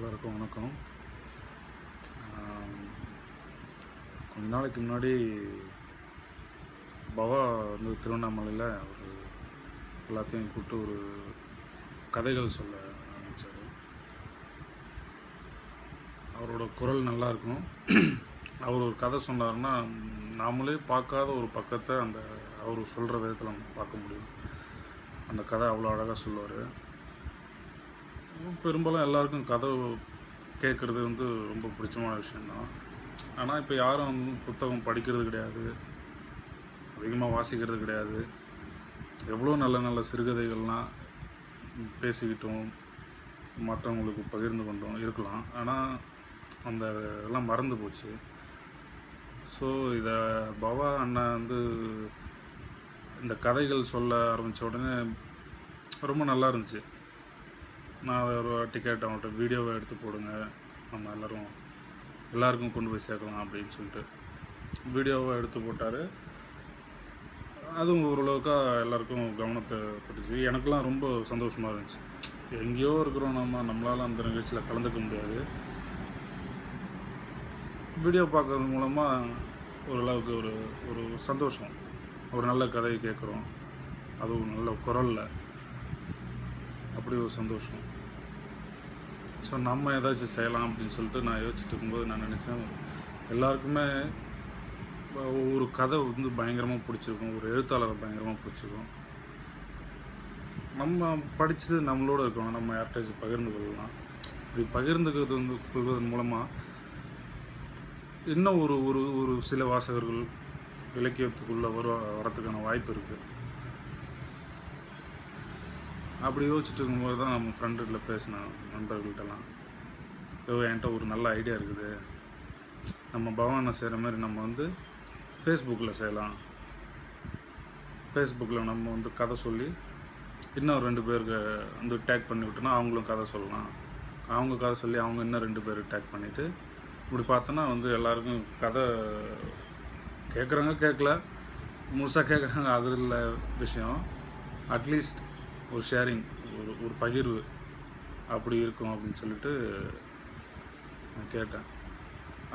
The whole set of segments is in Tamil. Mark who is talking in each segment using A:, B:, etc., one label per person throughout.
A: எல்லாருக்கும் வணக்கம். கொஞ்ச நாளைக்கு முன்னாடி பவா வந்து திருவண்ணாமலையில் ஒரு எல்லாத்தையும் கூப்பிட்டு ஒரு கதைகள் சொல்ல ஆரம்பித்தார் அவரோட குரல் நல்லாயிருக்கும் அவர் ஒரு கதை சொன்னார்னா நாமளே பார்க்காத ஒரு பக்கத்தை அந்த அவர் சொல்கிற விதத்தில் நம்ம பார்க்க முடியும். அந்த கதை அவ்வளோ அழகாக சொல்லுவார். பெரும்பாலும் எல்லாருக்கும் கதை கேட்குறது வந்து ரொம்ப பிடிச்சமான விஷயந்தான் ஆனால் இப்போ யாரும் வந்து புத்தகம் படிக்கிறது கிடையாது. அதிகமாக வாசிக்கிறது கிடையாது. எவ்வளோ நல்ல நல்ல சிறுகதைகள்லாம் பேசிக்கிட்டோம் மற்றவங்களுக்கு பகிர்ந்து கொண்டோம் இருக்கலாம். ஆனால் அந்த எல்லாம் மறந்து போச்சு. ஸோ இதை பவா அண்ணன் வந்து இந்த கதைகள் சொல்ல ஆரம்பித்த உடனே ரொம்ப நல்லா இருந்துச்சு. நான் ஒரு டிக்கெட் கேட்டேன் அவன்கிட்ட வீடியோவை எடுத்து போடுங்க. நம்ம எல்லோரும் எல்லாருக்கும் கொண்டு போய் சேர்க்கலாம் அப்படின்னு சொல்லிட்டு வீடியோவை எடுத்து போட்டார். அதுவும் ஓரளவுக்கு எல்லாருக்கும் கவனத்தை பட்டுச்சு எனக்கெல்லாம் ரொம்ப சந்தோஷமாக இருந்துச்சு. எங்கேயோ இருக்கிறோம் நம்ம நம்மளால் அந்த நிகழ்ச்சியில் கலந்துக்க முடியாது. வீடியோ பார்க்கறது மூலமாக ஓரளவுக்கு ஒரு ஒரு சந்தோஷம். ஒரு நல்ல கதையை கேட்குறோம். அதுவும் நல்ல குரலில். அப்படி ஒரு சந்தோஷம். ஸோ நம்ம ஏதாச்சும் செய்யலாம் அப்படின்னு சொல்லிட்டு நான் யோசிச்சுட்டு இருக்கும்போது நான் நினச்சேன் எல்லாருக்குமே ஒரு கதை வந்து பயங்கரமாக பிடிச்சிருக்கும் ஒரு எழுத்தாளரை பயங்கரமாக பிடிச்சிருக்கும். நம்ம படித்தது நம்மளோட இருக்கணும் நம்ம யார்கிட்டயாச்சும் பகிர்ந்து கொள்ளலாம். இப்படி பகிர்ந்துக்கிறது வந்து கொள்வதன் மூலமாக இன்னும் ஒரு ஒரு ஒரு சில வாசகர்கள் இலக்கியத்துக்குள்ளே வர வரத்துக்கான வாய்ப்பு இருக்குது அப்படி யோசிச்சுட்டு இருக்கும்போது தான் நம்ம ஃப்ரெண்டுகிட்ட பேசினேன் நண்பர்கள்ட்டலாம் ஐயோ என்கிட்ட ஒரு நல்ல ஐடியா இருக்குது. நம்ம பவானை செய்கிற மாதிரி நம்ம வந்து ஃபேஸ்புக்கில் செய்யலாம். ஃபேஸ்புக்கில் நம்ம வந்து கதை சொல்லி இன்னும் ரெண்டு பேருக்கு வந்து டேக் பண்ணி விட்டோன்னா அவங்களும் கதை சொல்லலாம். அவங்க கதை சொல்லி அவங்க இன்னும் ரெண்டு பேருக்கு டேக் பண்ணிவிட்டு இப்படி பார்த்தோன்னா வந்து எல்லாருக்கும் கதை கேட்குறாங்க கேட்கல முழுசாக கேட்குறாங்க அது இல்லை விஷயம். அட்லீஸ்ட் ஒரு ஷேரிங் ஒரு ஒரு பகிர்வு அப்படி இருக்கும் அப்படின்னு சொல்லிட்டு நான் கேட்டேன்.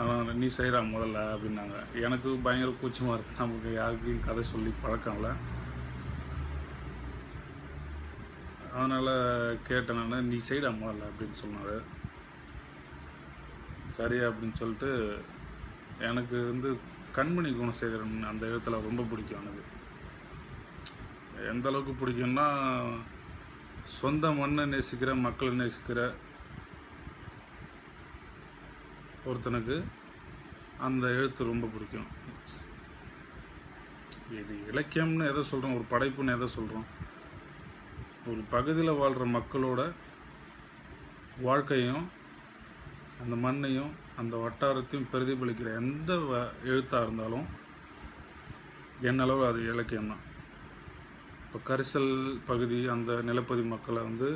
A: ஆனால் நீ செய்கிறா முதல்ல அப்படின்னாங்க. எனக்கு பயங்கர கூச்சமாக இருக்குது நமக்கு யாருக்கும் கதை சொல்லி பழக்கம் இல்லை. அதனால் கேட்டேன் நான் நீ செய்டா முதல்ல அப்படின்னு சொன்னார். சரி அப்படின்னு சொல்லிட்டு எனக்கு வந்து கண்மணி குணசேகரன் அந்த இடத்துல ரொம்ப பிடிக்கும் எனக்கு. எந்த அளவுக்கு பிடிக்கும்னா சொந்த மண்ணை நேசிக்கிற மக்களை நேசிக்கிற ஒருத்தனுக்கு அந்த எழுத்து ரொம்ப பிடிக்கும். இது இலக்கியம்னு எதை சொல்கிறோம் ஒரு படைப்புன்னு எதை சொல்கிறோம் ஒரு பகுதியில் வாழ்கிற மக்களோட வாழ்க்கையும் அந்த மண்ணையும் அந்த வட்டாரத்தையும் பிரதிபலிக்கிற எந்த வ- எழுத்தாக இருந்தாலும் என்னளவு அது இலக்கியம்தான். இப்போ கரிசல் பகுதி அந்த நிலப்பதி மக்களை வந்து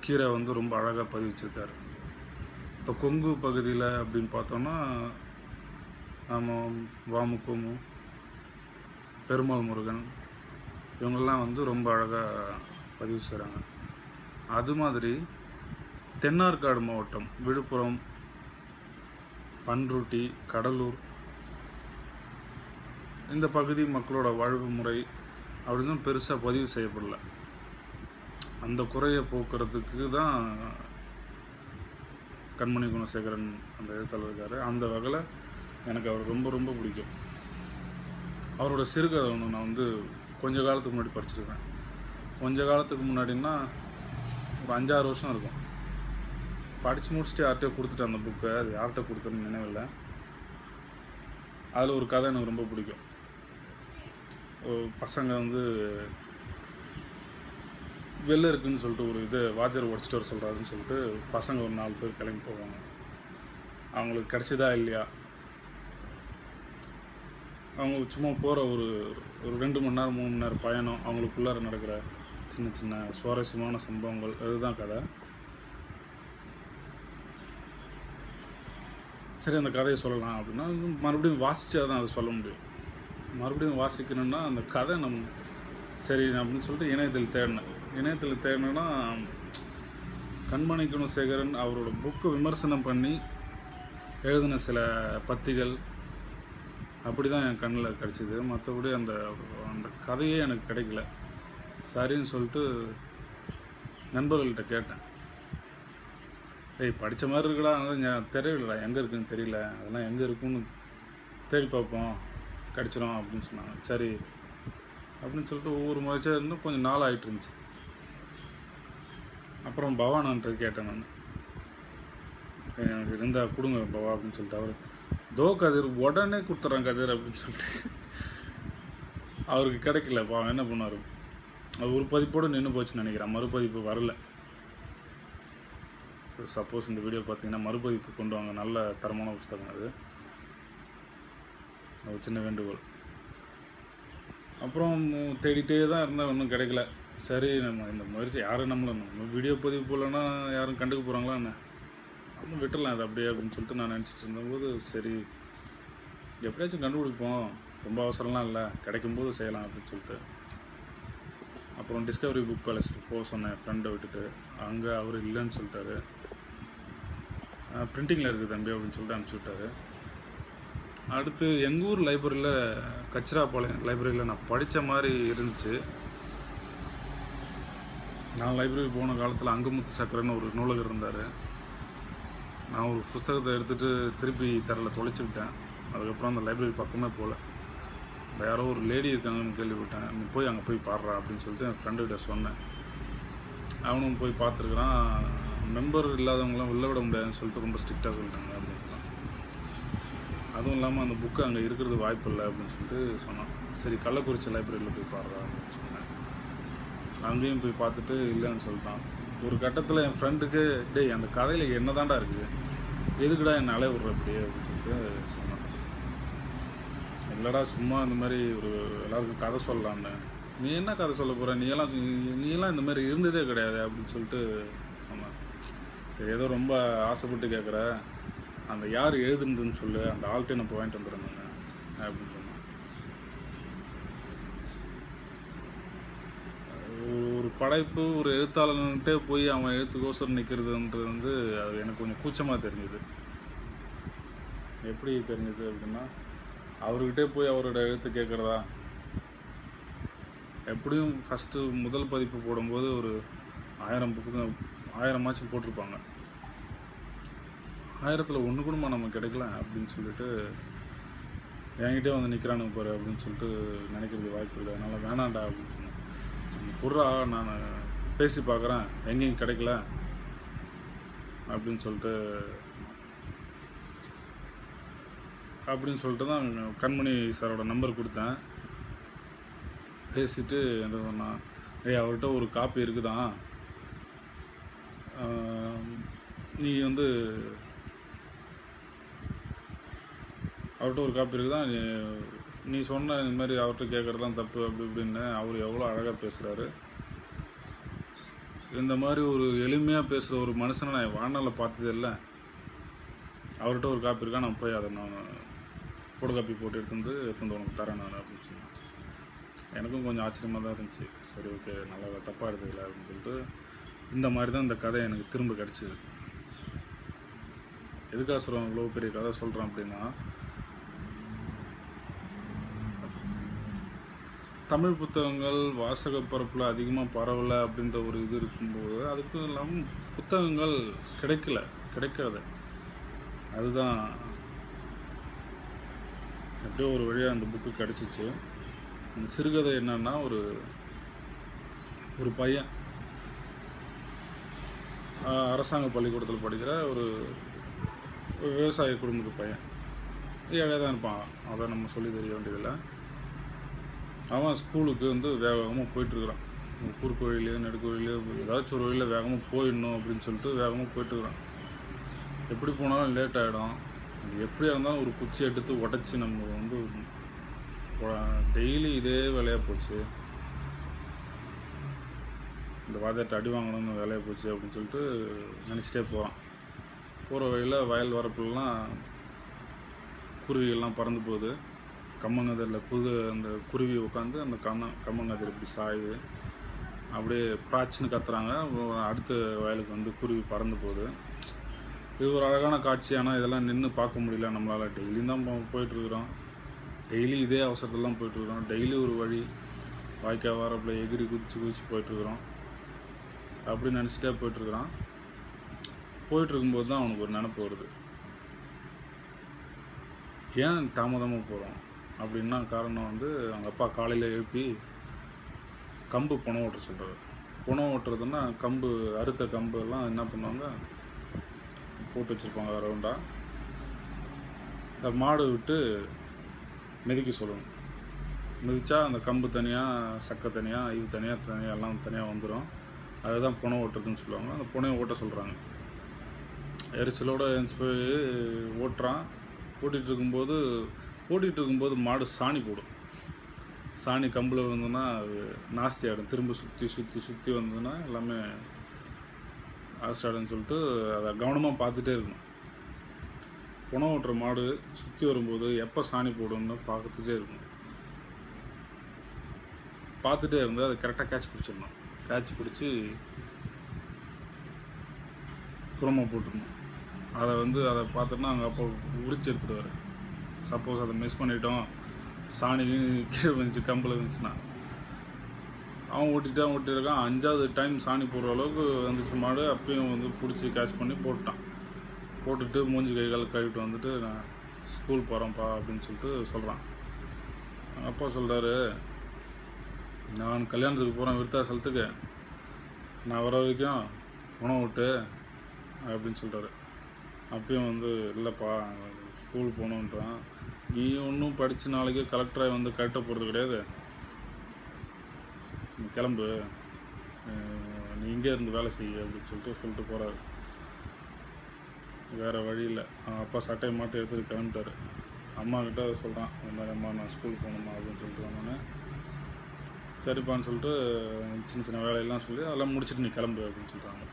A: கீரை வந்து ரொம்ப அழகாக பதிவிச்சிருக்காரு. இப்போ கொங்கு பகுதியில் அப்படின்னு பார்த்தோம்னா நம்ம வாமுக்கோமு பெருமாள் முருகன் இவங்கெல்லாம் வந்து ரொம்ப அழகாக பதிவு செய்கிறாங்க அது மாதிரி தென்னார்காடு மாவட்டம் விழுப்புரம் பன்ருட்டி கடலூர் இந்த பகுதி மக்களோட வாழ்வு முறை அப்படின்னு பெருசாக பதிவு செய்யப்படல. அந்த குறையை போக்குறதுக்கு தான் கண்மணி குணசேகரன் அந்த எழுத்தாளர் இருக்கார். அந்த வகையில் எனக்கு அவர் ரொம்ப ரொம்ப பிடிக்கும். அவரோட சிறுகதை ஒன்று நான் வந்து கொஞ்ச காலத்துக்கு முன்னாடி படிச்சிருக்கேன். கொஞ்ச காலத்துக்கு முன்னாடின்னா ஒரு அஞ்சாறு வருஷம் இருக்கும். படித்து முடிச்சுட்டு யார்கிட்ட கொடுத்துட்டேன் அந்த புக்கை அது யார்கிட்ட கொடுத்தேன்னு நினைவில்லை. அதில் ஒரு கதை எனக்கு ரொம்ப பிடிக்கும். பசங்க வந்து வெளில இருக்குன்னு சொல்லிட்டு ஒரு இது வாஜர் உடச்சிட்டு வர சொல்கிறாருன்னு சொல்லிட்டு பசங்க ஒரு நாலு பேர் கிளம்பி போவாங்க. அவங்களுக்கு கிடச்சிதா இல்லையா? அவங்க சும்மா போகிற ஒரு ஒரு ரெண்டு மணி நேரம் மூணு மணி நேரம் பயணம் அவங்களுக்குள்ளார நடக்கிற சின்ன சின்ன சுவாரஸ்யமான சம்பவங்கள் அதுதான் கதை. சரி அந்த கதையை சொல்லலாம் அப்படின்னா மறுபடியும் வாசித்தா தான் அதை சொல்ல முடியும். மறுபடியும் வாசிக்கணும்னா அந்த கதை நம் சரி அப்படின்னு சொல்லிட்டு இணையத்தில் தேடினேன். இணையத்தில் தேடினேன்னா கண்மணி குணசேகரன் அவரோட புக்கு விமர்சனம் பண்ணி எழுதின சில பத்திகள் அப்படி தான் என் கண்ணில் கிடச்சிது. மற்றபடி அந்த அந்த கதையே எனக்கு கிடைக்கல. சரின்னு சொல்லிட்டு நண்பர்கள்கிட்ட கேட்டேன். ஏய் படித்த மாதிரி இருக்குடா ஆனால் தெரியலடா எங்கே இருக்குன்னு தெரியல அதெல்லாம் எங்கே இருக்குன்னு தேடி பார்ப்போம். கிடச்சிரும் அப்படின்னு சொன்னாங்க. சரி அப்படின்னு சொல்லிட்டு ஒவ்வொரு முறைச்சா இருந்தும் கொஞ்சம் நாள் ஆகிட்டு இருந்துச்சு. அப்புறம் பவானான்ட்டு கேட்டேன் நான். எனக்கு இருந்தால் கொடுங்க பவா அப்படின்னு சொல்லிட்டு அவர் தோ கதிர் உடனே கொடுத்துட்றான் கதிர் அப்படின்னு சொல்லிட்டு. அவருக்கு கிடைக்கல பாவம் என்ன பண்ணார் அது ஒரு பதிப்போடு நின்று போச்சுன்னு நினைக்கிறேன் மறுபதிப்பு வரல. சப்போஸ் இந்த வீடியோ பார்த்தீங்கன்னா மறுபதிப்பு கொண்டு வாங்க நல்ல தரமான புஸ்தகம் அது. ஒரு சின்ன வேண்டுகோள். அப்புறம் தேடிட்டே தான் இருந்தால் ஒன்றும் கிடைக்கல. சரி நம்ம இந்த முயற்சி யாரும் நம்மளை நம்ம வீடியோ பதிவு போடலன்னா யாரும் கண்டுக்க போகிறாங்களா என்ன? நம்ம விட்டுடலாம் அது அப்படியே அப்படின்னு சொல்லிட்டு நான் நினச்சிட்டு இருந்தபோது சரி எப்படியாச்சும் கண்டுபிடிப்போம். ரொம்ப அவசரம்லாம் இல்லை கிடைக்கும்போது செய்யலாம் அப்படின்னு சொல்லிட்டு. அப்புறம் டிஸ்கவரி புக் பேலஸ் போக சொன்னேன் ஃப்ரெண்டை விட்டுட்டு. அங்கே அவர் இல்லைன்னு சொல்லிட்டாரு. பிரிண்டிங்கில் இருக்குது தம்பி அப்படின்னு சொல்லிட்டு அனுப்பிச்சி விட்டாரு. அடுத்து எங்கள் ஊர் லைப்ரரியில் கச்சிராப்பாளையம் லைப்ரரியில் நான் படித்த மாதிரி இருந்துச்சு. நான் லைப்ரரி போன காலத்தில் அங்கமுத்து சக்கரன்னு ஒரு நூலகர் இருந்தார். நான் ஒரு புஸ்தகத்தை எடுத்துகிட்டு திருப்பி தரல தொலைச்சி விட்டேன். அதுக்கப்புறம் அந்த லைப்ரரி பக்கமே போகல யாரோ ஒரு லேடி இருக்காங்கன்னு கேள்விப்பட்டேன். நீ போய் அங்கே போய் பாடுறா அப்படின்னு சொல்லிட்டு என் ஃப்ரெண்டுகிட்ட சொன்னேன். அவனும் போய் பார்த்துருக்குறான். மெம்பர் இல்லாதவங்களாம் உள்ளே விட முடியாதுன்னு சொல்லிட்டு ரொம்ப ஸ்ட்ரிக்டாக சொல்லிட்டாங்க. அதுவும் இல்லாமல் அந்த புக்கு அங்கே இருக்கிறது வாய்ப்பு இல்லை அப்படின்னு சொல்லிட்டு சொன்னான். சரி கள்ளக்குறிச்சி லைப்ரரியில் போய் பாடுறா அப்படின்னு சொன்னேன். அங்கேயும் போய் பார்த்துட்டு இல்லைன்னு சொல்லிட்டான். ஒரு கட்டத்தில் என் ஃப்ரெண்டுக்கு டேய் அந்த கதையில் என்ன தாண்டா இருக்குது? எதுக்குடா என்னை அலைய விட்ற அப்படியே அப்படின்னு சொல்லிட்டு சொன்னான். இல்லைடா சும்மா இந்த மாதிரி ஒரு எல்லாருக்கும் கதை சொல்லலான்னு நீ என்ன கதை சொல்ல போகிற நீ எல்லாம் நீ எல்லாம் இந்த மாதிரி இருந்ததே கிடையாது? அப்படின்னு சொல்லிட்டு சொன்னேன். சரி ஏதோ ரொம்ப ஆசைப்பட்டு கேட்குற அந்த யார் எழுதுனதுன்னு சொல்லு அந்த ஆள்கிட்ட நான் வாங்கிட்டு வந்துடுறேன் அப்படின்னு சொன்னான். ஒரு- ஒரு படைப்பு ஒரு எழுத்தாளன்கிட்டே போய் அவன் எழுத்துக்கோசரம் நிற்கிறதுன்றது வந்து அது எனக்கு கொஞ்சம் கூச்சமாக தெரிஞ்சுது. எப்படி தெரிஞ்சுது அப்படின்னா அவர்கிட்டே போய் அவரோட எழுத்து கேட்குறதா? எப்படியும் ஃபஸ்ட்டு முதல் பதிப்பு போடும்போது ஒரு ஆயிரம் புக்கு தான் ஆயிரமாச்சும் போட்டிருப்பாங்க. ஆயிரத்தில் ஒன்று கூடமா நம்ம கிடைக்கல அப்படின்னு சொல்லிட்டு என்கிட்டே வந்து நிற்கிறானுங்க பாரு அப்படின்னு சொல்லிட்டு நினைக்கிறது வாய்ப்பு இல்லை. அதனால் வேணாண்டா அப்படின்னு சொன்னேன். சரி குர்ரா நான் பேசி பார்க்குறேன். எங்கேயும் கிடைக்கல அப்படின்னு சொல்லிட்டு அப்படின்னு சொல்லிட்டு தான் கண்மணி சாரோட நம்பர் கொடுத்தேன். பேசிட்டு என்ன சொன்னான் ஏய் அவர்கிட்ட ஒரு காப்பி இருக்குதான். நீ வந்து அவர்கிட்ட ஒரு காப்பி இருக்குதான் நீ நீ சொன்ன இந்த மாதிரி அவர்கிட்ட கேட்குறதுலாம் தப்பு அப்படி இப்படின்னு அவர் எவ்வளோ அழகாக பேசுகிறாரு இந்த மாதிரி ஒரு எளிமையாக பேசுகிற ஒரு மனுஷனை நான் வாழ்நாளில் பார்த்ததே இல்லை. அவர்கிட்ட ஒரு காப்பி இருக்கா? நான் போய் அதை நான் ஃபோட்டோ காப்பி போட்டு எடுத்து வந்து எடுத்து வந்து உனக்கு தரேன் நான் அப்படின்னு சொன்னேன் எனக்கும் கொஞ்சம் ஆச்சரியமாக தான் இருந்துச்சு. சரி ஓகே நல்லா தப்பாக எடுத்துக்கல அப்படின்னு சொல்லிட்டு இந்த மாதிரி தான் இந்த கதை எனக்கு திரும்ப கிடச்சிது. எதுக்காக சொல்கிறேன் இவ்வளோ பெரிய கதை சொல்கிறேன் அப்படின்னா தமிழ் புத்தகங்கள் வாசக பரப்பில் அதிகமாக பரவலை அப்படின்ற ஒரு இது இருக்கும்போது அதுக்கும் இல்லாமல் புத்தகங்கள் கிடைக்கல கிடைக்காத. அதுதான் எப்படியோ ஒரு வழியாக அந்த புக்கு கிடச்சிச்சு. அந்த சிறுகதை என்னன்னா ஒரு ஒரு பையன் அரசாங்க பள்ளிக்கூடத்தில் படிக்கிற ஒரு ஒரு விவசாய குடும்பத்து பையன். ஏழையாக தான் இருப்பான். அதை நம்ம சொல்லி தெரிய வேண்டியதில்லை. அவன் ஸ்கூலுக்கு வந்து வேக வேகமாக போயிட்டுருக்குறான். குறுக்கு வழியிலையோ நெடுக்கு வழியிலையோ ஏதாச்சும் ஒரு வழியில் வேகமாக போயிடணும் அப்படின்னு சொல்லிட்டு வேகமாக போயிட்டுருக்குறான். எப்படி போனாலும் லேட் ஆகிடும் அது எப்படியா இருந்தாலும் ஒரு குச்சி எடுத்து உடச்சி நம்ம வந்து டெய்லி இதே வேலையாக போச்சு. இந்த வாத்தியார்ட்ட அடி வாங்கணும்னு வேலையாக போச்சு அப்படின்னு சொல்லிட்டு நினச்சிட்டே போகிறான் போகிற வழியில் வயல் வரப்புலாம் குருவிகள்லாம் பறந்து போகுது. கம்மங்கதிரில் புது அந்த குருவி உட்காந்து அந்த கம்ம கம்மங்கதிர் இப்படி சாயுது. அப்படியே பிராச்சின்னு கத்துறாங்க. அடுத்த வயலுக்கு வந்து குருவி பறந்து போகுது. இது ஒரு அழகான காட்சி. ஆனால் இதெல்லாம் நின்று பார்க்க முடியல நம்மளால். டெய்லியும் தான் போ- போயிட்டுருக்குறோம். டெய்லி இதே அவசரத்துலலாம் போயிட்டுருக்குறோம். டெய்லி ஒரு வழி. வாய்க்கால் வரப்பில் எகிரி குதிச்சு குதிச்சு போயிட்டுருக்குறோம். அப்படி நினச்சிட்டே போயிட்டுருக்குறான். போயிட்டுருக்கும்போது தான் அவனுக்கு ஒரு நினப்பு வருது. ஏன் தாமதமாக போகிறோம் அப்படின்னா காரணம் வந்து அவங்க அப்பா காலையில் எழுப்பி கம்பு புணம் ஓட்ட சொல்கிறாரு புனம் ஓட்டுறதுன்னா கம்பு அறுத்த கம்பு எல்லாம் என்ன பண்ணுவாங்க? போட்டு வச்சுருப்பாங்க ரவுண்டாக அந்த மாடு விட்டு மிதிக்க சொல்லணும். மிதித்தா அந்த கம்பு தனியாக சக்கை தனியாக இது தனியாக தனியாக எல்லாம் தனியாக வந்துடும் அதுதான் புனை ஓட்டுறதுன்னு சொல்லுவாங்க. அந்த புனையை ஓட்ட சொல்கிறாங்க எரிச்சலோடு எழுந்துச்சு போய் ஓட்டுறான். ஓட்டிகிட்டு இருக்கும்போது ஓட்டிகிட்டு இருக்கும்போது மாடு சாணி போடும். சாணி கம்பில் வந்ததுன்னா அது நாஸ்தி ஆகிடும் திரும்ப சுற்றி சுற்றி சுற்றி வந்ததுன்னா எல்லாமே ஆசிடாடுன்னு சொல்லிட்டு அதை கவனமாக பார்த்துட்டே இருக்கணும். புணம் ஓட்டுற மாடு சுற்றி வரும்போது எப்போ சாணி போடும்னு பார்த்துட்டே இருக்கணும். பார்த்துட்டே இருந்தால் அதை கரெக்டாக கேட்ச் பிடிச்சிடணும். கேட்ச் பிடிச்சி துரமாக போட்டுடணும். அதை வந்து அதை பார்த்தோன்னா அங்கே அப்போ உரிச்சு எடுத்துடுவார். சப்போஸ் அதை மிஸ் பண்ணிட்டோம். சாணிலையும் கீழே வந்துச்சு கம்பில் வந்துச்சுன்னா. அவன் ஓட்டிட்டான் ஓட்டிருக்கான் அஞ்சாவது டைம் சாணி போடுற அளவுக்கு வந்துச்சு மாடு. அப்பயும் வந்து பிடிச்சி கேட்ச் பண்ணி போட்டான். போட்டுட்டு மூஞ்சி கை கால் கழுவிட்டு வந்துட்டு நான் ஸ்கூல் போகிறேன்ப்பா அப்படின்னு சொல்லிட்டு சொல்கிறான் அப்பா சொல்கிறாரு நான் கல்யாணத்துக்கு போகிறேன் விருத்தாசலத்துக்கு. நான் வர வரைக்கும் உணவு விட்டு அப்படின்னு சொல்கிறாரு அப்பயும் வந்து இல்லைப்பா ஸ்கூல் போகணுன்றான். நீ ஒன்றும் படித்து நாளைக்கு கலெக்டராக வந்து கரெக்டாக போகிறது கிடையாது. நீ கிளம்பு. நீ இங்கே இருந்து வேலை செய்ய அப்படின்னு சொல்லிட்டு சொல்லிட்டு போகிறாரு வேறு வழி இல்லை. அப்பா சட்டையை மாட்டி எடுத்துகிட்டு கிளம்பிட்டாரு. அம்மாக்கிட்ட அதை சொல்கிறான் இந்த மாதிரி அம்மா நான் ஸ்கூல் போகணுமா அப்படின்னு சொல்லிட்டு வந்தோன்னே சரிப்பான்னு சொல்லிட்டு சின்ன சின்ன வேலையெல்லாம் சொல்லி அதெல்லாம் முடிச்சுட்டு நீ கிளம்பு அப்படின்னு சொல்கிறாங்க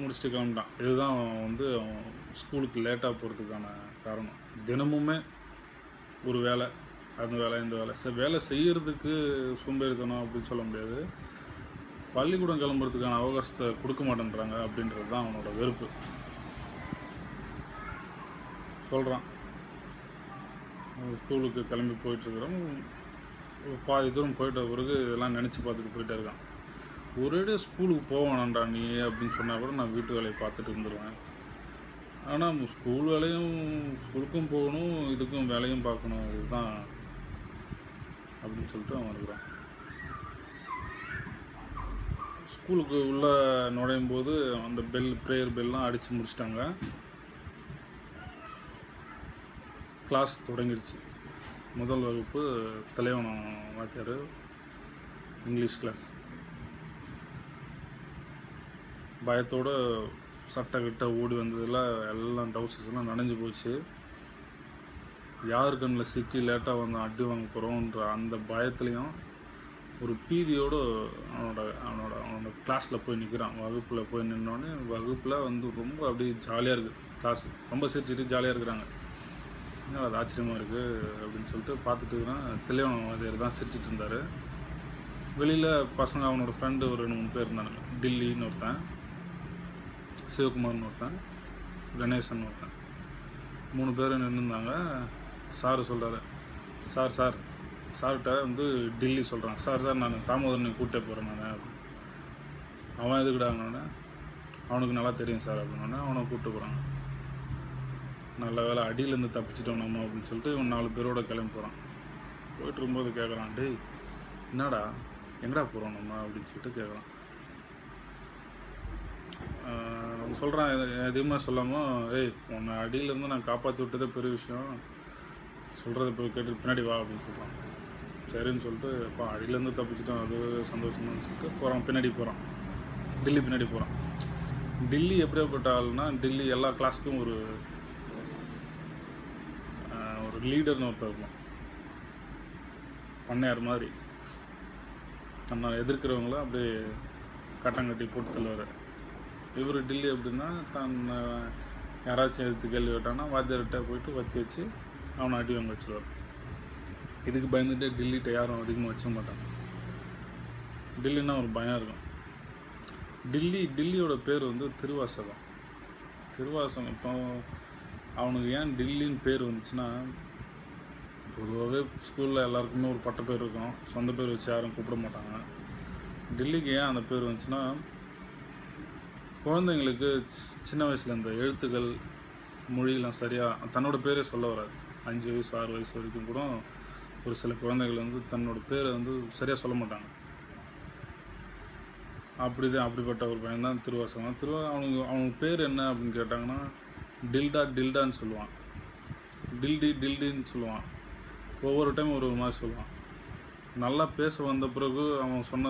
A: முடிச்சுட்டு கிளம்பிட்டான். இதுதான் அவன் வந்து அவன் ஸ்கூலுக்கு லேட்டாக போகிறதுக்கான காரணம். தினமுமே ஒரு வேலை அந்த வேலை இந்த வேலை. சரி வேலை செய்கிறதுக்கு சோம்பேறித்தனம் அப்படின்னு சொல்ல முடியாது. பள்ளிக்கூடம் கிளம்புறதுக்கான அவகாசத்தை கொடுக்க மாட்டேன்றாங்க அப்படின்றது தான் அவனோட வெறுப்பு. சொல்கிறான் ஸ்கூலுக்கு கிளம்பி போயிட்டுருக்குறோம் பாதி தூரம் போயிட்ட பிறகு இதெல்லாம் நினச்சி பார்த்துட்டு போயிட்டே இருக்கான். ஒரேடியாக ஸ்கூலுக்கு போவானாண்டா நீ அப்படின்னு சொன்னால் கூட நான் வீட்டு வேலையை பார்த்துட்டு இருந்துருவேன். ஆனால் ஸ்கூல் வேலையும் ஸ்கூலுக்கும் போகணும் இதுக்கும் வேலையும் பார்க்கணும் இதுதான் அப்படின்னு சொல்லிட்டு அவன் இருக்கிறான். ஸ்கூலுக்கு உள்ளே நுழையும் போது அந்த பெல் ப்ரேயர் பெல்லாம் அடித்து முடிச்சிட்டாங்க. கிளாஸ் தொடங்கிடுச்சு. முதல் வகுப்பு தலைவனம் வாத்தியார் இங்கிலீஷ் கிளாஸ் பயத்தோடு சட்டை கிட்ட ஓடி வந்ததில் எல்லாம் டவுசர்ஸ் எல்லாம் நனைஞ்சு போச்சு. யார் கண்ணில் சிக்கி லேட்டாக வந்து அடி வாங்க போகிறோன்ற அந்த பயத்துலேயும் ஒரு பீதியோடு அவனோட அவனோட அவனோட கிளாஸில் போய் நிற்கிறான் வகுப்பில் போய் நின்னோடனே வகுப்பில் வந்து ரொம்ப அப்படியே ஜாலியாக இருக்குது கிளாஸ் ரொம்ப சிரிச்சுட்டு ஜாலியாக இருக்கிறாங்க. என்ன அது ஆச்சரியமாக இருக்குது அப்படின்னு சொல்லிட்டு பார்த்துட்டு இருக்கிறான். தெளிவன் வாத்தியார் தான் சிரிச்சிட்டு இருந்தார். வெளியில் பசங்க அவனோட ஃப்ரெண்டு ஒரு ரெண்டு மூணு பேர் இருந்தானுங்க. டில்லின்னு ஒருத்தன். சிவகுமார்னு ஒருத்தன் கணேசன் ஒருத்தன். மூணு பேர் நின்றுருந்தாங்க சார் சொல்கிறாரு சார் சார். சார்கிட்ட வந்து டில்லி சொல்கிறான் சார் சார் நான் தாமோதரனை கூட்டே போகிறேன் நான். அவன் எதுக்கிடாங்கன்னு அவனுக்கு நல்லா தெரியும் சார் அப்படின்னோடனே அவனை கூப்பிட்டு போகிறாங்க நல்ல வேலை அடியிலேருந்து தப்பிச்சிட்டோம் நம்ம அப்படின்னு சொல்லிட்டு இவன் நாலு பேரோட கிளம்பி போகிறான் போயிட்டு இருக்கும்போது கேட்குறான் டேய் என்னடா எங்கடா போகிறோம் நம்ம? அப்படின்னு சொல்லிட்டு கேட்குறான் ஆஹ் அவன் சொல்கிறான் எதுவுமே சொல்லாமல் ஏய் உன்னை அடியிலேருந்து நான் காப்பாற்றி விட்டதே பெரிய விஷயம். சொல்கிறத இப்போ கேட்டு பின்னாடி வா அப்படின்னு சொல்கிறான் சரின்னு சொல்லிட்டு அப்பா அடியிலேருந்து தப்பிச்சிட்டோம். அது சந்தோஷம் தான் சொல்லிட்டு போகிறான் பின்னாடி போகிறான் டில்லி பின்னாடி போகிறான் டில்லி எப்படியாப்பட்ட ஆள்னா டில்லி எல்லா கிளாஸ்க்கும் ஒரு ஒரு லீடர்னு ஒருத்தர் இருக்கும் பண்ணையார் மாதிரி. நம்ம எதிர்க்கிறவங்கள அப்படியே கட்டங்கட்டி போட்டு தள்ளுவார். இவர் டில்லி எப்படின்னா தான் யாராச்சும் எதிர்த்து கேள்வி கேட்டான்னா வாத்தியார்கிட்ட போயிட்டு வத்தி வச்சு அவனை அடி வாங்க வச்சுருவார். இதுக்கு பயந்துட்டு டில்லிகிட்ட யாரும் அதிகமாக வச்ச மாட்டாங்க. டில்லின்னா ஒரு பயம் இருக்கும். டில்லி டில்லியோட பேர் வந்து திருவாசகம். திருவாசகம் இப்போ அவனுக்கு ஏன் டில்லின்னு பேர் வந்துச்சுன்னா பொதுவாகவே ஸ்கூலில் எல்லாருக்குமே ஒரு பட்ட பேர் இருக்கும். சொந்த பேர் வச்சு யாரும் கூப்பிட மாட்டாங்க. டில்லிக்கு ஏன் அந்த பேர் வந்துச்சுன்னா குழந்தைங்களுக்கு சி- சின்ன வயசில் இந்த எழுத்துக்கள் மொழியெலாம் சரியாக தன்னோட பேரே சொல்ல வராது. அஞ்சு வயசு ஆறு வயசு வரைக்கும் கூட ஒரு சில குழந்தைகள் வந்து தன்னோட பேரை வந்து சரியாக சொல்ல மாட்டாங்க. அப்படி தான் அப்படிப்பட்ட ஒரு பையன் தான் திருவாசகம். திருவா அவனுக்கு அவனுக்கு பேர் என்ன அப்படின்னு கேட்டாங்கன்னா டில்டா டில்டான்னு சொல்லுவான். டில்டி டில்டின்னு சொல்லுவான். ஒவ்வொரு டைம் ஒரு ஒரு மாதிரி சொல்லுவான். நல்லா பேச வந்த பிறகு அவன் சொன்ன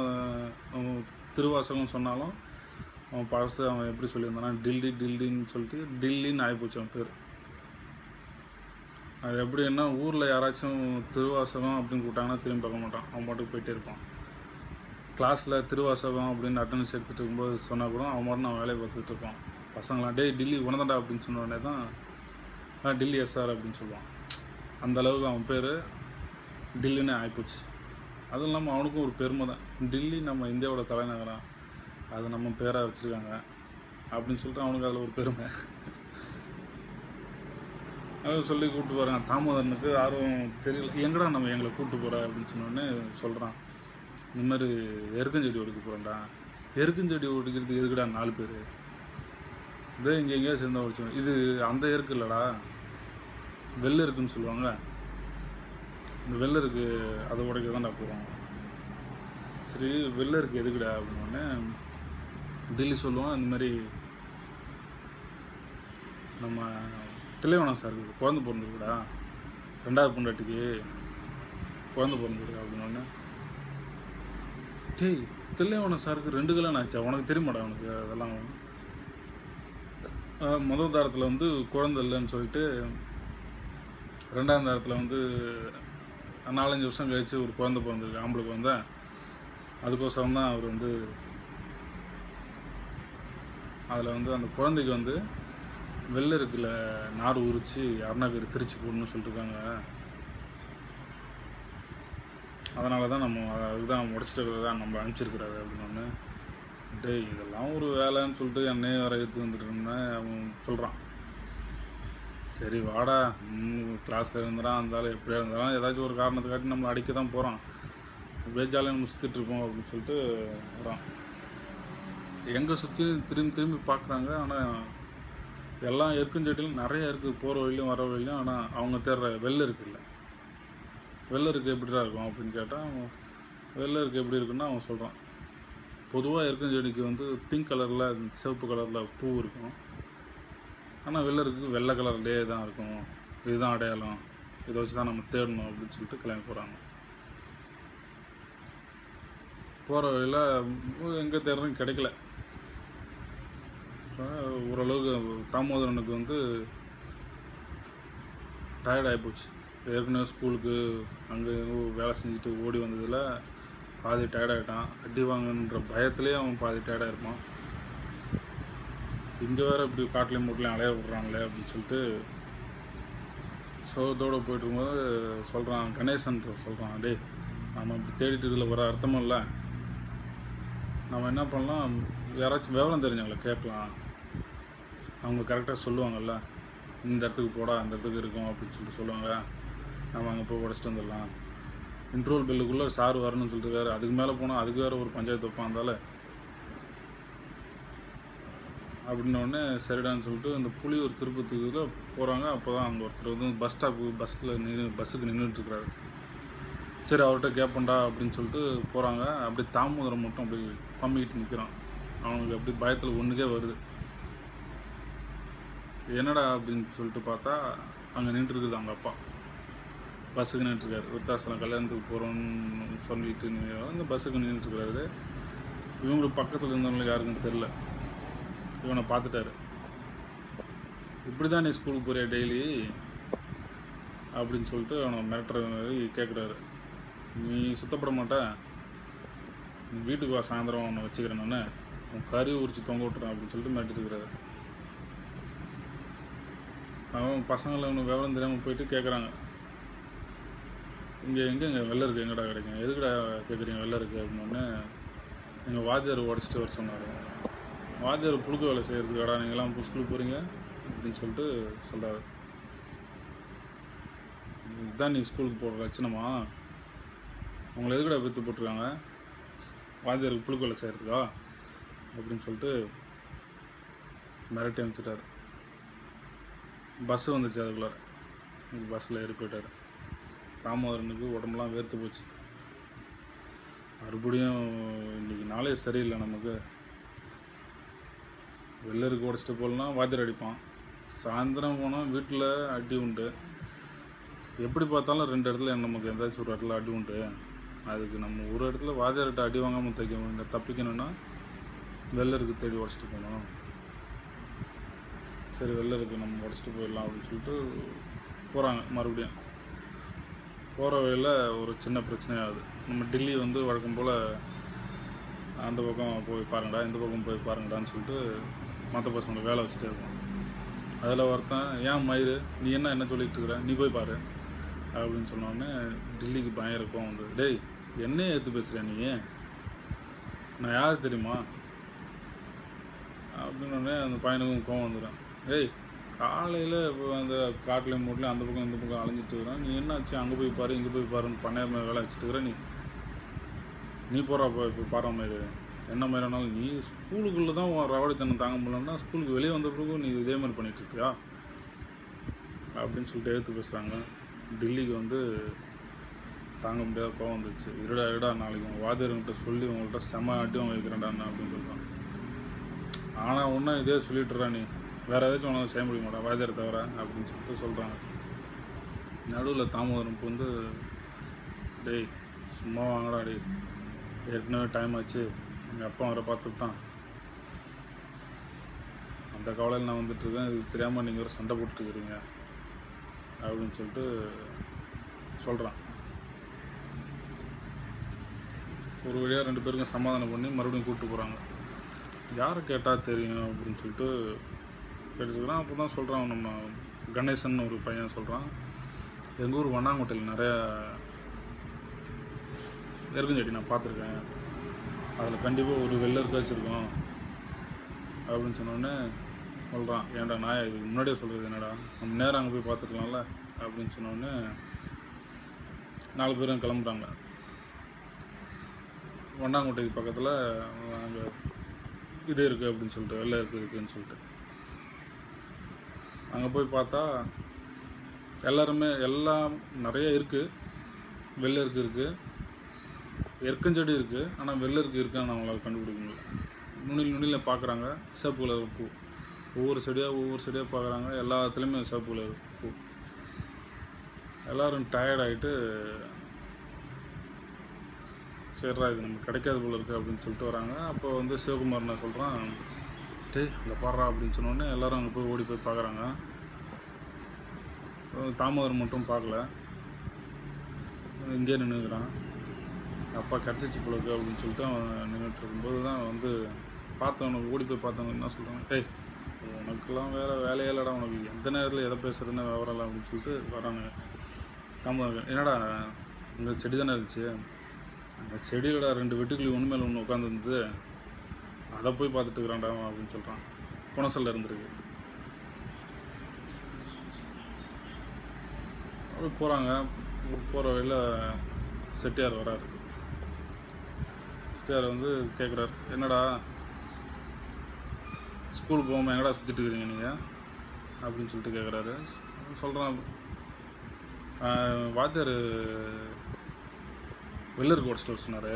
A: அவன் திருவாசகம் சொன்னாலும் அவன் பழசு அவன் எப்படி சொல்லியிருந்தானா டில்லி டில்லின்னு சொல்லிட்டு டில்லின்னு ஆகிப்போச்சு அவன் பேர். அது எப்படின்னா ஊரில் யாராச்சும் திருவாசகம் அப்படின்னு கூப்பிட்டாங்கன்னா திரும்பி பார்க்க மாட்டான். அவன் பாட்டுக்கு போயிட்டே இருப்பான். கிளாஸில் திருவாசகம் அப்படின்னு அட்டண்டன்ஸ் எடுத்துகிட்டு இருக்கும்போது சொன்னால் கூட அவன் மட்டும் நான் வேலையை பார்த்துட்டு இருப்பான். பசங்களாம் டே டில்லி உணர்ந்தடா அப்படின்னு சொன்ன உடனே தான் டில்லி எஸ்ஆர் அப்படின்னு சொல்லுவான். அந்த அளவுக்கு அவன் பேர் டில்லின்னு ஆகிப்போச்சு அதுவும் இல்லாமல் அவனுக்கும் ஒரு பெருமை தான். டில்லி நம்ம இந்தியாவோட தலைநகரம் அது நம்ம பேராக வச்சுருக்காங்க. அப்படின்னு சொல்லிட்டு அவனுக்கு அதில் ஒரு பெருமை. அதை சொல்லி கூப்பிட்டு போகிறாங்க தாமோதரனுக்கு ஆர்வம் தெரியல. எங்கடா நம்ம எங்களை கூப்பிட்டு போகிற அப்படின்னு சொன்னோடனே சொல்கிறான் இந்த மாதிரி எருக்கஞ்செடி ஒடுக்க போகிறேன்டா எருக்கஞ்செடி ஒடுக்கிறதுக்கு எதுக்குடா நாலு பேர்? இதே இங்கே எங்கேயோ சேர்ந்தா ஒடிச்சோம் இது அந்த எருக்கு இல்லைடா. வெள்ளை இருக்குன்னு சொல்லுவாங்க. இந்த வெள்ளை இருக்கு அதை உடைக்க தான்டா போகிறோம் சரி வெள்ளை இருக்கு எதுக்குடா? அப்படின்னோடனே டெல்லி சொல்லுவோம் இந்த மாதிரி நம்ம தில்லைவனம் சாருக்கு குழந்தை பிறந்திருக்குடா ரெண்டாவது பொண்டாட்டிக்கு குழந்த பிறந்திருக்கு அப்படின்னு டேய் தில்லைவனம் சாருக்கு ரெண்டு கல்யாணம் ஆச்சா? உனக்கு தெரியுமாடா உனக்கு அதெல்லாம்? முதல் தாரத்தில் வந்து குழந்தை இல்லைன்னு சொல்லிட்டு ரெண்டாம் தாரத்தில் வந்து நாலஞ்சு வருஷம் கழித்து ஒரு குழந்தை பிறந்திருக்கு ஆம்பளுக்கு வந்தேன். அதுக்கோசரம் தான் அவர் வந்து அதில் வந்து அந்த குழந்தைக்கு வந்து வெள்ளை இருக்குல்ல நார் உரித்து அருணாகிரி திருச்சி போடணும்னு சொல்லிட்டுருக்காங்க அதனால தான் நம்ம அதுதான் உடச்சிட்டு தான் நம்ம அனுப்பிச்சிருக்கிறாரு அப்படின்னு ஒன்று டேய் இதெல்லாம் ஒரு வேலைன்னு சொல்லிட்டு என்னையே வர எடுத்து வந்துட்டு இருந்தேன். அவன் சொல்கிறான் சரி வாடா. கிளாஸில் இருந்தாலும் இருந்தாலும் எப்படியா இருந்தாலும் ஏதாச்சும் ஒரு காரணத்துக்காட்டி நம்ம நம்மளை அடிக்க தான் போகிறோம் அப்படியே ஜாலியாக நம்ம இருப்போம் அப்படின்னு சொல்லிட்டு வரான். எங்கே சுற்றி திரும்பி திரும்பி பார்க்குறாங்க ஆனால் எல்லாம் இருக்கும் செடியிலும் நிறைய இருக்குது போகிற வழியிலும் வர வழியிலும். ஆனால் அவங்க தேடுற வெள்ளை இருக்குல்ல வெள்ளை இருக்கு எப்படிடா இருக்கும் அப்படின்னு கேட்டால் அவன் வெள்ளை இருக்கு எப்படி இருக்குன்னு அவன் சொல்கிறான் பொதுவாக இருக்கும் செடிக்கு வந்து பிங்க் கலரில் சிவப்பு கலரில் பூ இருக்கும். ஆனால் வெள்ளை இருக்கு வெள்ளை கலர்லேயே தான் இருக்கும். இதுதான் அடையாளம். இதை வச்சு தான் நம்ம தேடணும் அப்படின்னு சொல்லிட்டு கிளம்பி போகிறாங்க போகிற வழியில் எங்கே தேடுறதும் கிடைக்கல. ஓரளவுக்கு தாமோதரனுக்கு வந்து டயர்ட் ஆகிப்போச்சு ஏற்கனவே ஸ்கூலுக்கு அங்கே வேலை செஞ்சுட்டு ஓடி வந்ததில் பாதி டயர்டாகிட்டான் அடி வாங்கன்ற பயத்துலேயே அவன் பாதி டயர்டாக இருப்பான். இங்கே வேறு இப்படி காட்டிலையும் மூட்டிலையும் அலைய விட்றாங்களே அப்படின்னு சொல்லிட்டு சோகத்தோடு போயிட்டு இருக்கும்போது சொல்கிறான் கணேசன் சொல்கிறான் டேய் நம்ம இப்படி தேடிட்டு இதில் வர அர்த்தமும் இல்லை. நம்ம என்ன பண்ணலாம்? யாராச்சும் விவரம் தெரிஞ்சவங்கள கேட்கலாம். அவங்க கரெக்டாக சொல்லுவாங்கல்ல இந்த இடத்துக்கு போடா அந்த இடத்துக்கு இருக்கும் அப்படின்னு சொல்லிட்டு சொல்லுவாங்க. நம்ம அங்கே போய் உடச்சிட்டு வந்துடலாம். இன்ட்ரோல் பில்லுக்குள்ளே சார் வரணும்னு சொல்லிட்டு வேறு அதுக்கு மேலே போனால் அதுக்கு வேறு ஒரு பஞ்சாயத்து வைப்பான் இருந்தாலும் அப்படின்னோடனே சரிடான்னு சொல்லிட்டு இந்த புலியூர் திருப்பத்துக்கு போகிறாங்க அப்போ தான் அங்கே ஒருத்தர் வந்து பஸ் ஸ்டாப்பு பஸ்ஸில் நின்று பஸ்ஸுக்கு நின்றுட்டுருக்காரு சரி அவர்கிட்ட கேட்பண்டா அப்படின்னு சொல்லிட்டு போகிறாங்க அப்படியே தாமோதரம் மட்டும் அப்படி பம்மிக்கிட்டு நிற்கிறான் அவனுக்கு அப்படி பயத்தில் ஒன்றுக்கே வருது. என்னடா அப்படின்னு சொல்லிட்டு பார்த்தா அங்கே நின்றுருக்குது அவங்க அப்பா. பஸ்ஸுக்கு நின்றுருக்காரு. விருத்தாசலம் கல்யாணத்துக்கு போகிறோன்னு சொல்லிட்டு அந்த பஸ்ஸுக்கு நின்றுட்டுருக்காரு இவங்களுக்கு பக்கத்தில் இருந்தவங்களுக்கு யாருக்கும் தெரில இவனை பார்த்துட்டாரு. இப்படி தான் நீ ஸ்கூலுக்கு போறியா டெய்லி அப்படின்னு சொல்லிட்டு அவனை மிரட்டுற மாதிரி கேட்குறாரு நீ சுத்தப்பட மாட்டேன் வீட்டுக்கு வா சாயந்தரம் அவனை வச்சுக்கிறேன் நான். கறி உரிச்சு தொங்க விட்டுறேன் அப்படின்னு சொல்லிட்டு மிரட்டிட்டு இருக்கிறாரு. அவன் பசங்களை அவனுக்கு விவரம் தெரியாமல் போயிட்டு கேட்குறாங்க இங்கே எங்கே இங்கே வெள்ளை இருக்குது எங்கடா கிடைக்கும் எதுக்கடா கேட்குறீங்க வெள்ளை இருக்குது அப்படின்னு எங்கள் வாத்தியார் உடச்சிட்டு வர சொன்னார். வாத்தியார் புழுக்க வேலை செய்கிறதுக்காடா நீங்களாம் ஸ்கூலுக்கு போகிறீங்க அப்படின்னு சொல்லிட்டு சொல்கிறாரு இதுதான் நீ ஸ்கூலுக்கு போடுற லட்சணமா? உங்களை எதுக்கடா பெற்று போட்டிருக்காங்க? வாத்தியாருக்கு புழுக்க வேலை செய்கிறதுக்கா அப்படின்னு சொல்லிட்டு மிரட்டி அனுப்பிச்சிட்டாரு. பஸ்ஸு வந்துச்சு அதுக்குள்ளே. பஸ்ஸில் ஏறி போயிட்டார். தாமோதரனுக்கு உடம்புலாம் வேர்த்து போச்சு. மறுபடியும் இன்னைக்கு நாளே சரியில்லை நமக்கு. வெள்ளருக்கு உடச்சிட்டு போகலன்னா வாத்தியார் அடிப்பான். சாயந்தரம் போனால் வீட்டில் அடி உண்டு. எப்படி பார்த்தாலும் ரெண்டு இடத்துல நமக்கு எந்தாச்சும் ஒரு இடத்துல அடி உண்டு. அதுக்கு நம்ம ஒரு இடத்துல வாத்தியார்கிட்ட அடி வாங்காமல் தைக்க தப்பிக்கணும்னா வெள்ளருக்கு தேடி உடச்சிட்டு போகணும். சரி வெளில இருக்குது நம்ம உடச்சிட்டு போயிடலாம் அப்படின்னு சொல்லிட்டு போகிறாங்க மறுபடியும் போகிற வழியில் ஒரு சின்ன பிரச்சனையாகுது நம்ம டெல்லி வந்து வழக்கம் போல் அந்த பக்கம் போய் பாருங்கடா இந்த பக்கம் போய் பாருங்கடான்னு சொல்லிட்டு மற்ற பசங்களை வேலை வச்சுட்டே இருக்கோம் அதில் ஒருத்தன் ஏன் மயிறு? நீ என்ன என்ன சொல்லிகிட்டு இருக்கிற நீ போய் பாரு. அப்படின்னு சொன்னோடனே டெல்லிக்கு பயங்கர கோவம் வந்து டேய் என்னையே ஏற்று பேசுகிறேன் நீ? நான் யார் தெரியுமா? அப்படின்னோடனே அந்த பையனுக்கும் கோவம் வந்துடும் ஏய் காலையில் இப்போ அந்த காட்டில் மூட்டில் அந்த பக்கம் இந்த பக்கம் அலைஞ்சிட்டு இருக்கிறான். நீ என்னாச்சு? அங்கே போய் பாரு இங்கே போய் பாருன்னு பண்ணையார் வேலை வச்சுட்டு இருக்கிற நீ. நீ போகிறா இப்போ இப்போ பாரு மாதிரி என்ன மாதிரி வேணாலும் நீ ஸ்கூலுக்குள்ளே தான் உன் ரவடித்தனம் தாங்க முடியலன்னா ஸ்கூலுக்கு வெளியே வந்த பிறகு நீ இதே மாதிரி பண்ணிகிட்ருக்கியா அப்படின்னு சொல்லிட்டு எடுத்து பேசுகிறாங்க டெல்லிக்கு வந்து தாங்க முடியாத கோவம் வந்துச்சு இருடா இருடா நாளைக்கு உங்கள் வாதியர்கிட்ட சொல்லி உங்கள்கிட்ட செம அடி வாங்க வைக்கிறேன்டான்னு அப்படின்னு சொல்கிறான் ஆனால் ஒன்றும் இதே சொல்லிட்டுறா நீ. வேறு ஏதாச்சும் உனக்கு செய்ய முடிய மாட்டா தவிர அப்படின்னு சொல்லிட்டு சொல்கிறாங்க நடுவில் தாமோதரம் இப்போ வந்து டேய் சும்மா வாங்கடா டேய். ஏற்கனவே டைம் ஆச்சு. எங்கள் அப்பா வர பார்த்துட்டான் அந்த கவலையில் நான் வந்துட்டுருக்கேன் இது தெரியாமல் நீங்கள் ஒரு சண்டை போட்டுருக்கிறீங்க அப்படின்னு சொல்லிட்டு சொல்கிறான் ஒரு வழியாக ரெண்டு பேருக்கும் சமாதானம் பண்ணி மறுபடியும் கூப்பிட்டு போகிறாங்க யாரை கேட்டால் தெரியும் அப்படின்னு சொல்லிட்டு எடுத்துக்கிறான் அப்போ தான் சொல்கிறான் நம்ம கணேசன் ஒரு பையன் சொல்கிறான் எங்கள் ஊர் வண்ணாங்கோட்டையில் நிறையா எருக்கஞ்செடி நான் பார்த்துருக்கேன். அதில் கண்டிப்பாக ஒரு வெள்ளருக்கு வச்சுருக்கோம். அப்படின்னு சொன்னோடனே சொல்கிறான் ஏன்டா நாயா இதுக்கு முன்னாடியே சொல்கிறது என்னடா? நம்ம நேரம் அங்கே போய் பார்த்துருக்கலாம்ல அப்படின்னு சொன்னோடனே நாலு பேரும் கிளம்புறாங்க. வண்ணாங்குட்டைக்கு பக்கத்தில் அங்கே இது இருக்குது அப்படின்னு சொல்லிட்டு வெள்ளை இருக்கு இருக்குதுன்னு சொல்லிட்டு. அங்கே போய் பார்த்தா எல்லாருமே எல்லாம் நிறைய இருக்குது வெள்ளருக்கு இருக்குது எற்கஞ்செடி இருக்குது ஆனால் வெள்ளருக்கு இருக்கான்னு அவங்களால கண்டுபிடிக்க முடியல. நுனில் நுனியில் பார்க்குறாங்க சிவப்பு கலர் பூ. ஒவ்வொரு செடியாக ஒவ்வொரு செடியாக பார்க்குறாங்க எல்லாத்துலேயுமே சிவப்பு கலர் பூ. எல்லோரும் டயர்ட் ஆகிட்டு சரிடா இது நமக்கு கிடைக்காது போல இருக்குது அப்படின்னு சொல்லிட்டு வராங்க. அப்போ வந்து சிவகுமார் நான் சொல்கிறான் டேய் இந்த பாடுறா அப்படின்னு சொன்னோடனே எல்லாரும் அங்கே போய் ஓடி போய் பார்க்குறாங்க தாமோதர் மட்டும் பார்க்கல இங்கே நின்றுக்கிறான் அப்பா கிடச்சிச்சு பிள்ளைக்கு அப்படின்னு சொல்லிட்டு அவன் நின்றுட்டு இருக்கும்போது தான் வந்து பார்த்தவனுக்கு ஓடி போய் பார்த்தவங்க என்ன சொல்கிறாங்க டேய் உனக்கெல்லாம் வேறு வேலையே இல்லைடா உனக்கு எந்த நேரத்தில் எதை பேசுகிறதுன்னு விவரம் இல்லை அப்படின்னு சொல்லிட்டு வராங்க. தாமோதர் என்னடா உங்கள் செடி தானே இருந்துச்சு? அந்த செடியோட ரெண்டு வெட்டுக்கிளி ஒன்று மேலே ஒன்று உட்காந்துருந்து அதை போய் பார்த்துட்டு இருக்கிறான்டா அப்படின்னு சொல்கிறான் புனசல்ல இருந்திருக்கு. அப்படி போகிறாங்க போகிற வழியில் செட்டியார் வராரு. செட்டியார் வந்து கேட்குறாரு என்னடா? ஸ்கூல் போகாமல் எங்கடா சுற்றிட்டு இருக்கிறீங்க நீங்கள் அப்படின்னு சொல்லிட்டு கேட்குறாரு சொல்கிறான் வாத்தியார் வெள்ளருக்கு உடச்சிட்டு ஸ்டோர் சொன்னார்.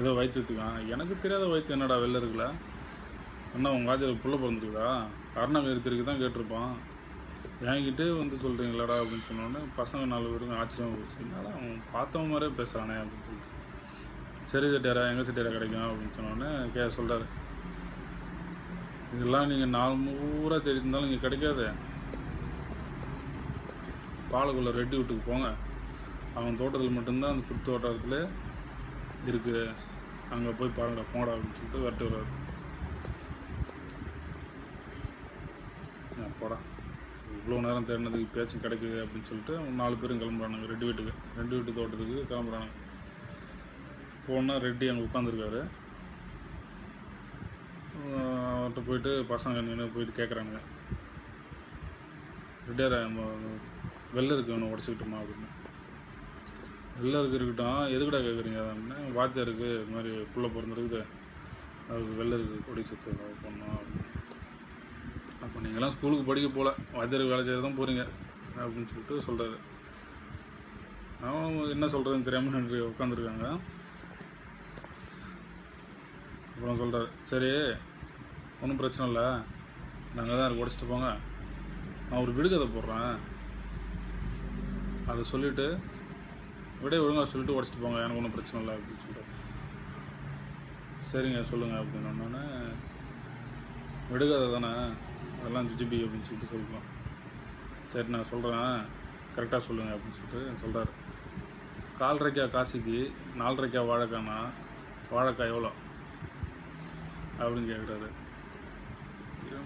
A: ஏதோ வைத்தியத்துக்கா. எனக்கு தெரியாத வைத்தியம் என்னடா வெளில இருக்குல்ல? என்ன உங்கள் ஆஜர் புள்ள பிறந்திருக்குதா? அருணாகிரத்திற்கு தான் கேட்டிருப்பான். என்கிட்டே வந்து சொல்கிறீங்களாடா அப்படின்னு சொன்னோடனே பசங்க நாலு பேருக்கும் ஆச்சரியம் போச்சுனால அவன் பார்த்தவன் மாதிரியே பேசுகிறானே அப்படின்னு சொல்லி சரி செட்டியாரா எங்கே செட்டியாரா கிடைக்கும் அப்படின்னு சொன்னோடனே கே சொல்கிறாரு இதெல்லாம் நீங்கள் நாலு ஊராக தேடி இருந்தாலும் இங்கே கிடைக்காது. பாலக்குள்ள ரெட்டி வீட்டுக்கு போங்க. அவன் தோட்டத்தில் மட்டும்தான் அந்த சுற்று வட்டாரத்தில் இருக்குது அங்கே போய் பாருங்கடா போங்கடா அப்படின்னு சொல்லிட்டு வரட்டு வர்றாரு போடா. இவ்வளோ நேரம் தேடினதுக்கு பேச்சும் கிடைக்குது அப்படின்னு சொல்லிட்டு நாலு பேரும் கிளம்புறானுங்க. ரெண்டு வீட்டுக்கு. ரெண்டு வீட்டு தோட்டத்துக்கு கிளம்புறானுங்க. போனால் ரெட்டி அங்கே உட்காந்துருக்காரு அவர்கிட்ட போயிட்டு பசங்க நின்று போயிட்டு கேட்குறாங்க ரெட்டியார் வெளில இருக்கு ஒன்று உடச்சிக்கிட்டோமா அப்படின்னு. வெள்ளருக்கு இருக்கு இருக்கட்டும் எதுக்கடா கேட்குறீங்க அப்படின்னு வாத்தியாருக்கு இது மாதிரி புள்ள பிறந்திருக்குது. அதுக்கு வெள்ளருக்கு கொடி சுத்து பண்ணோம் அப்படின்னு. அப்போ நீங்களாம் ஸ்கூலுக்கு படிக்க போகல வாத்தியாருக்கு வேலை செய்ய தான் போகிறீங்க அப்படின்னு சொல்லிட்டு சொல்கிறாரு அவன் என்ன சொல்கிறதுன்னு தெரியாமல் நின்று உட்காந்துருக்காங்க அப்புறம் சொல்கிறாரு சரி ஒன்றும் பிரச்சனை இல்லை. நாங்கள் தான் உடச்சிட்டு போங்க. நான் ஒரு விடுகதை போடுறேன். அதை சொல்லிவிட்டு விட ஒழுங்காக சொல்லிட்டு உடச்சிட்டு போங்க. எனக்கு ஒன்றும் பிரச்சனை இல்லை அப்படின்னு சொல்லிட்டு சரிங்க சொல்லுங்கள் அப்படின்னு ஒன்னோடனே விடுகதை தானே அதெல்லாம் ஜிஜிபி அப்படின்னு சொல்லிட்டு சொல்லுவோம் சரி நான் சொல்கிறேன் கரெக்டாக சொல்லுங்கள் அப்படின்னு சொல்லிட்டு சொல்கிறாரு கால்ரைக்கா காசிக்கு நால்ரைக்கா வாழைக்காய்னா வாழைக்காய் எவ்வளோ? அப்படின்னு கேட்குறாரு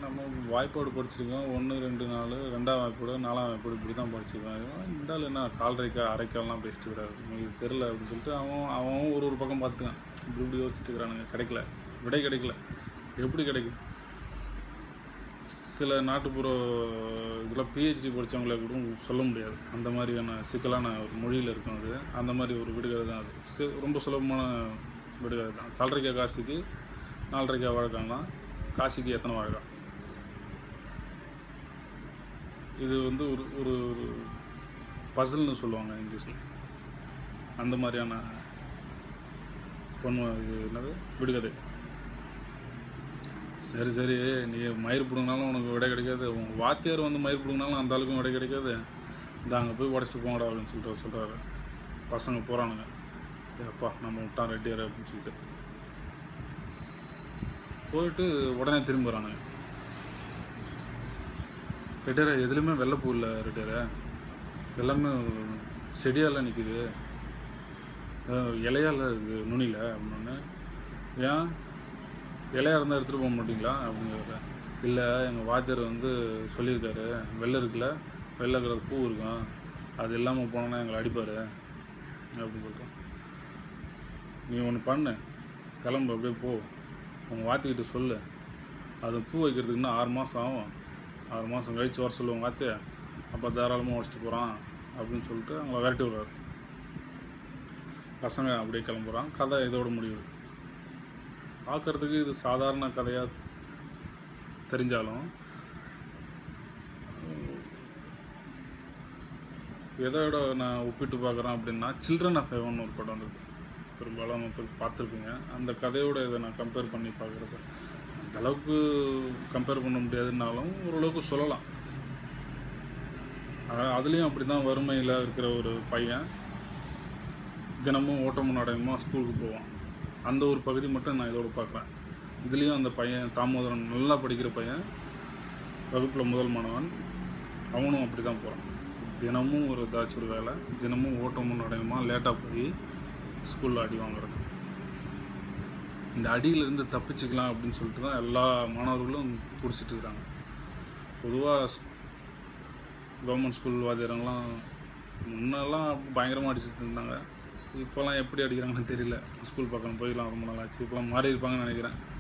A: நம்ம வாய்ப்போடு படிச்சிருக்கோம். ஒன்று ரெண்டு நாலு ரெண்டாம் வாய்ப்போடு நாலாம் வாய்ப்போடு இப்படி தான் படிச்சிருக்கோம் இருந்தாலும் இந்த ஆள் என்ன கால்ரைக்கா அரைக்கால்லாம் பேசிட்டு இருக்கிறாரு உங்களுக்கு தெரில அப்படின்னு சொல்லிட்டு அவன் அவன் ஒரு ஒரு பக்கம் பார்த்துக்கான் இப்படி இப்படி யோசிச்சுட்டு இருக்கிறானுங்க. கிடைக்கல. விடை கிடைக்கல. எப்படி கிடைக்கும்? சில நாட்டுப்புற இதில் பிஹெச்டி படித்தவங்கள கூட சொல்ல முடியாது. அந்த மாதிரியான சிக்கலான ஒரு மொழியில் இருக்கும் அது. அந்த மாதிரி ஒரு விடுகதை தான் அது. சி- ரொம்ப சுலபமான விடுகதை தான். கால்ரைக்கா காசிக்கு நாலரைக்காய் தான் காசிக்கு எத்தனை வாழ்க்கை இது வந்து ஒரு ஒரு ஒரு பசில்னு சொல்லுவாங்க இங்கிலீஷில். அந்த மாதிரியான பொண்ணு இது என்னது? விடுகதை. சரி சரி நீ மயிர் பிடுங்கினாலும் உனக்கு விடை கிடைக்காது. உன் வாத்தியார் வந்து மயிர் பிடுங்கினாலும் அந்த ஆளுக்கும் விடை கிடைக்காது. இந்த அங்கே போய் உடச்சிட்டு போங்கடா அப்படின்னு சொல்லிட்டு சொல்கிறாரு பசங்க போகிறானுங்க அப்பா நம்ம விட்டான் ரெட்டியார் அப்படின்னு சொல்லிட்டு. போயிட்டு உடனே திரும்புகிறானுங்க ரெட்டியாரா எதுலேயுமே வெள்ளைப்பூ இல்லை ரெட்டியாரா. எல்லாமே செடியால் நிற்கிது இலையால இருக்குது நுனியில் அப்படின்னு. ஏன்? இலையாக இருந்தால் எடுத்துகிட்டு போக மாட்டிங்களா? அப்படிங்கிற இல்லை எங்கள் வாத்தியார் வந்து சொல்லியிருக்காரு வெள்ளை இருக்குல்ல வெள்ளை கலர் பூ இருக்கும் அது இல்லாமல் போனோன்னா எங்களை அடிப்பார். அப்படின்னு சொல்லிட்டு. நீ ஒன்று பண்ணு. கிளம்பு அப்படியே போ. உங்கள் வாத்திக்கிட்ட சொல்லு. அது பூ வைக்கிறதுக்கு இன்னும் ஆறு மாதம் ஆகும். ஆறு மாதம் கழித்து வர சொல்லுவோம் வாத்திய அப்போ தாராளமாக உடச்சிட்டு போகிறான் அப்படின்னு சொல்லிட்டு அவங்கள விரட்டி விடுறாரு. பசங்க அப்படியே கிளம்புறான். கதை இதோட முடிவு பார்க்கறதுக்கு இது சாதாரண கதையாக தெரிஞ்சாலும் எதோட நான் ஒப்பிட்டு பார்க்குறேன் அப்படின்னா சில்ட்ரன் ஆஃப் ஹெவன் ஒரு படம் இருக்குது பெரும்பாலும் மக்கள் பார்த்துருப்பீங்க. அந்த கதையோட இதை நான் கம்பேர் பண்ணி பார்க்குறது அளவுக்கு கம்பேர் பண்ண முடியாதுன்னாலும் ஓரளவுக்கு சொல்லலாம். அதுலேயும் அப்படி தான் வறுமையில் இருக்கிற ஒரு பையன் தினமும் ஓட்டமும் நடையுமா ஸ்கூலுக்கு போவான். அந்த ஒரு பகுதி மட்டும் நான் இதோடு பார்க்குறேன். இதுலேயும் அந்த பையன் தாமோதரன் நல்லா படிக்கிற பையன் வகுப்பில் முதல் மாணவன். அவனும் அப்படி தான் போகிறான் தினமும் ஒரு ஏதாச்சும் ஒரு வேலை தினமும் ஓட்டமும் நடையுமா லேட்டாக போய் ஸ்கூலில் அடி வாங்குறது. இந்த அடியிலிருந்து தப்பிச்சுக்கலாம் அப்படின்னு சொல்லிட்டு தான் எல்லா மாணவர்களும் பிடிச்சிட்டு இருக்கிறாங்க பொதுவாக கவர்மெண்ட் ஸ்கூல் வாத்தியாரங்களாம் முன்னெல்லாம் பயங்கரமாக அடிச்சுட்டு இருந்தாங்க. இப்போல்லாம் எப்படி அடிக்கிறாங்கன்னு தெரியல. ஸ்கூல் பக்கம் போயிடலாம் ரொம்ப நாள் ஆச்சு. இப்போலாம் மாறி இருப்பாங்கன்னு நினைக்கிறேன்.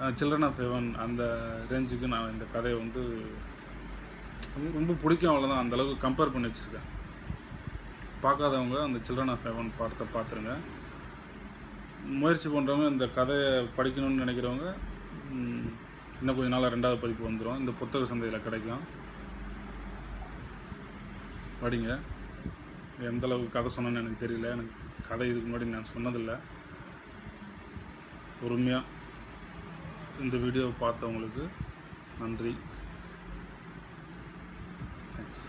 A: சில்ட்ரன் ஆஃப் ஹெவன் அந்த ரேஞ்சுக்கு நான் இந்த கதையை வந்து ரொம்ப- பிடிக்கும் அவ்வளோதான் அந்தளவுக்கு கம்பேர் பண்ணி வச்சுருக்கேன். பார்க்காதவங்க அந்த சில்ட்ரன் ஆஃப் ஹெவன் படத்தை பார்த்துருங்க. முயற்சி பண்ணுறவங்க இந்த கதையை படிக்கணும்னு நினைக்கிறவங்க இன்னும் கொஞ்ச நாள் ரெண்டாவது பதிப்பு வந்துடும் இந்த புத்தக சந்தையில் கிடைக்கும். படிங்க. எந்த அளவுக்கு கதை சொன்னேன்னு எனக்கு தெரியல. எனக்கு கதை இதுக்கு முன்னாடி நான் சொன்னதில்லை. பொறுமையாக இந்த வீடியோவை பார்த்தவங்களுக்கு நன்றி. தேங்க்ஸ்